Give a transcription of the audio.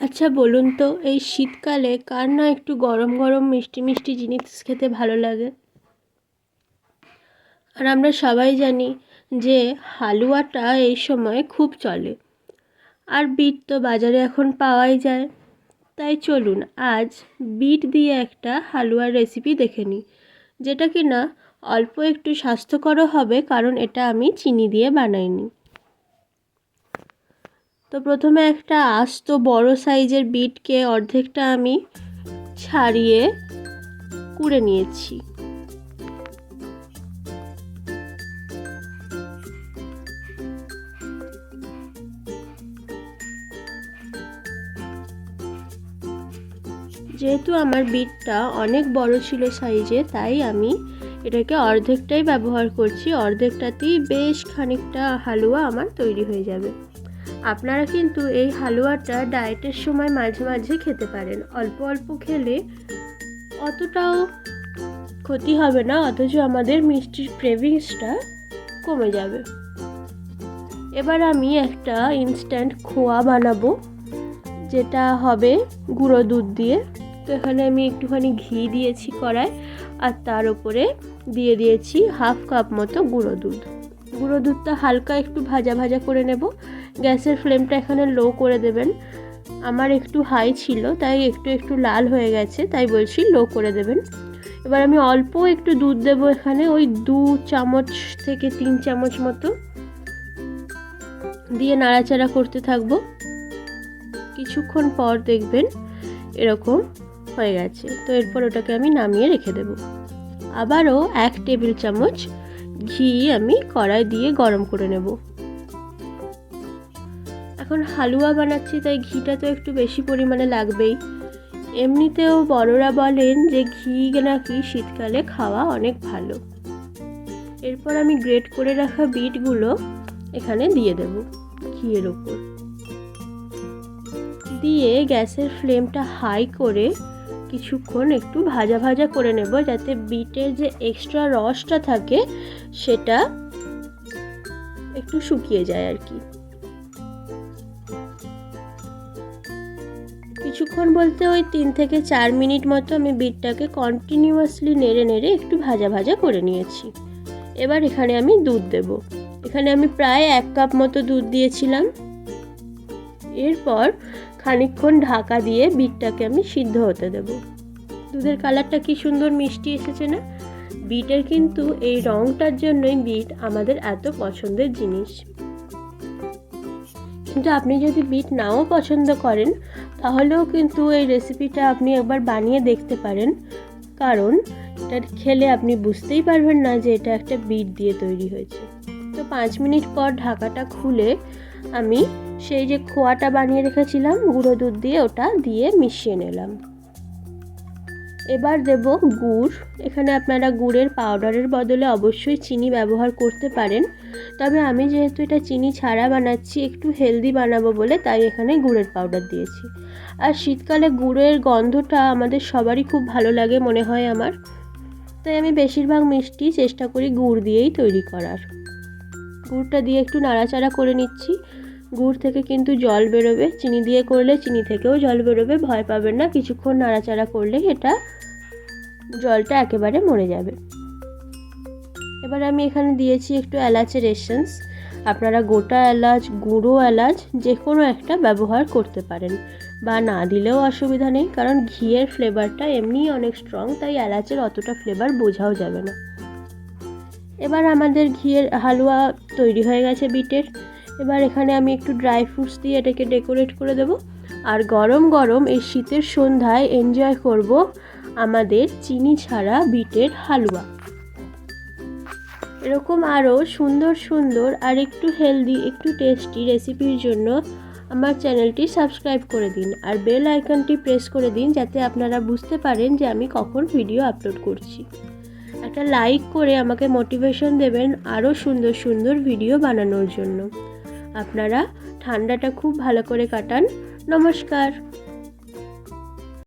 আচ্ছা বলুন তো, এই শীতকালে কার না একটু গরম গরম মিষ্টি মিষ্টি জিনিস খেতে ভালো লাগে? আর আমরা সবাই জানি যে হালুয়াটা এই সময় খুব চলে। আর বিট তো বাজারে এখন পাওয়াই যায়। তাই চলুন, আজ বিট দিয়ে একটা হালুয়ার রেসিপি দেখে নিই, যেটা কি না অল্প একটু স্বাস্থ্যকরও হবে, কারণ এটা আমি চিনি দিয়ে বানাইনি। তো প্রথমে একটা আস্ত বড় সাইজের বিটকে অর্ধেকটা আমি ছাড়িয়ে কুড়ে নিয়েছি। যেহেতু আমার বিটটা অনেক বড় ছিল সাইজে, তাই আমি এটাকে অর্ধেকটাই ব্যবহার করছি। অর্ধেকটাতেই বেশ খানিকটা হালুয়া আমার তৈরি হয়ে যাবে। আপনারা কিন্তু এই হালুয়াটা ডায়েটের সময় মাঝে মাঝে খেতে পারেন। অল্প অল্প খেলে অতটাও ক্ষতি হবে না, অথচ আমাদের মিষ্টির ক্রেভিংসটা কমে যাবে। এবার আমি একটা ইনস্ট্যান্ট খোয়া বানাবো, যেটা হবে গুঁড়ো দুধ দিয়ে। তো এখানে আমি একটুখানি ঘি দিয়েছি কড়ায় আর তার উপরে দিয়ে দিয়েছি হাফ কাপ মতো গুঁড়ো দুধ। গুঁড়ো দুধটা হালকা একটু ভাজা ভাজা করে নেব গ্যাসের ফ্লেমটা এখানে লো করে দেবেন। আমার একটু হাই ছিল, তাই একটু একটু লাল হয়ে গেছে, তাই বলছি লো করে দেবেন। এবার আমি অল্প একটু দুধ দেবো এখানে, ওই দু চামচ থেকে তিন চামচ মতো। দিয়ে নাড়াচাড়া করতে থাকব। কিছুক্ষণ পর দেখবেন এরকম হয়ে গেছে। তো এরপর ওটাকে আমি নামিয়ে রেখে দেব। আবারও এক টেবিল চামচ ঘি আমি কড়াই দিয়ে গরম করে নেব। এখন হালুয়া বানাচ্ছি, তাই ঘিটা তো একটু বেশি পরিমাণে লাগবেই। এমনিতেও বড়রা বলেন যে ঘি নাকি শীতকালে খাওয়া অনেক ভালো। এরপর আমি গ্রেট করে রাখা বিটগুলো এখানে দিয়ে দেব ঘিয়ের ওপর। দিয়ে গ্যাসের ফ্লেমটা হাই করে কিছুক্ষণ একটু ভাজা ভাজা করে নেব, যাতে বিটের যে এক্সট্রা রসটা থাকে, সেটা একটু শুকিয়ে যায় আর কি। কিছুক্ষণ বলতে ওই তিন থেকে চার মিনিট মতো আমি বিটটাকে কন্টিনিউয়াসলি নেড়ে নেড়ে একটু ভাজা ভাজা করে নিয়েছি। এবার এখানে আমি দুধ দেব। এখানে আমি প্রায় এক কাপ মতো দুধ দিয়েছিলাম। এরপর খানিকক্ষণ ঢাকা দিয়ে বিটটাকে আমি সিদ্ধ হতে দেব। দুধের কালারটা কি সুন্দর মিষ্টি এসেছে না? বিটের কিন্তু এই রঙটার জন্যই বিট আমাদের এত পছন্দের জিনিস। কিন্তু আপনি যদি বিট নাও পছন্দ করেন, তাহলেও কিন্তু এই রেসিপিটা আপনি একবার বানিয়ে দেখতে পারেন। কারণ এটা খেলে আপনি বুঝতেই পারবেন না যে এটা একটা বিট দিয়ে তৈরি হয়েছে। তো পাঁচ মিনিট পর ঢাকাটা খুলে আমি সেই যে খোয়াটা বানিয়ে রেখেছিলাম, গুঁড়ো দুধ দিয়ে ওটা দিয়ে মিশিয়ে নিলাম। এবার দেব গুড়। এখানে আপনারা গুড়ের পাউডারের বদলে অবশ্যই চিনি ব্যবহার করতে পারেন। তবে আমি যেহেতু এটা চিনি ছাড়া বানাচ্ছি, একটু হেলদি বানাবো বলে তাই এখানে গুড়ের পাউডার দিয়েছি। আর শীতকালে গুড়ের গন্ধটা আমাদের সবারই খুব ভালো লাগে মনে হয় আমার। তাই আমি বেশিরভাগ মিষ্টি চেষ্টা করি গুড় দিয়েই তৈরি করার। গুড়টা দিয়ে একটু নাড়াচাড়া করে নিচ্ছি। গুড় থেকে কিন্তু জল বেরোবে। চিনি দিয়ে করলে চিনি থেকেও জল বেরোবে, ভয় পাবেন না। কিছুক্ষণ নাড়াচাড়া করলে এটা জলটা একেবারে মরে যাবে। এবার আমি এখানে দিয়েছি একটু এলাচের এসেন্স আপনারা গোটা এলাচ, গুঁড়ো এলাচ যে কোনো একটা ব্যবহার করতে পারেন। বা না দিলেও অসুবিধা নেই, কারণ ঘিয়ের ফ্লেভারটা এমনিই অনেক স্ট্রং তাই এলাচের অতটা ফ্লেভার বোঝাও যাবে না। এবার আমাদের ঘিয়ের হালুয়া তৈরি হয়ে গেছে বিটের। এবার এখানে আমি একটু ড্রাই ফ্রুটস দিয়ে এটাকে ডেকোরেট করে দেবো। আর গরম গরম এই শীতের সন্ধ্যায় এনজয় করব আমাদের চিনি ছাড়া বিটের হালুয়া। এরকম আরও সুন্দর সুন্দর আর একটু হেলদি একটু টেস্টি রেসিপির জন্য আমার চ্যানেলটি সাবস্ক্রাইব করে দিন। আর বেল আইকনটি প্রেস করে দিন যাতে আপনারা বুঝতে পারেন যে আমি কখন ভিডিও আপলোড করছি। একটা লাইক করে আমাকে মোটিভেশন দেবেন আরও সুন্দর সুন্দর ভিডিও বানানোর জন্য। আপনারা ঠান্ডাটা খুব ভালো করে কাটান। নমস্কার।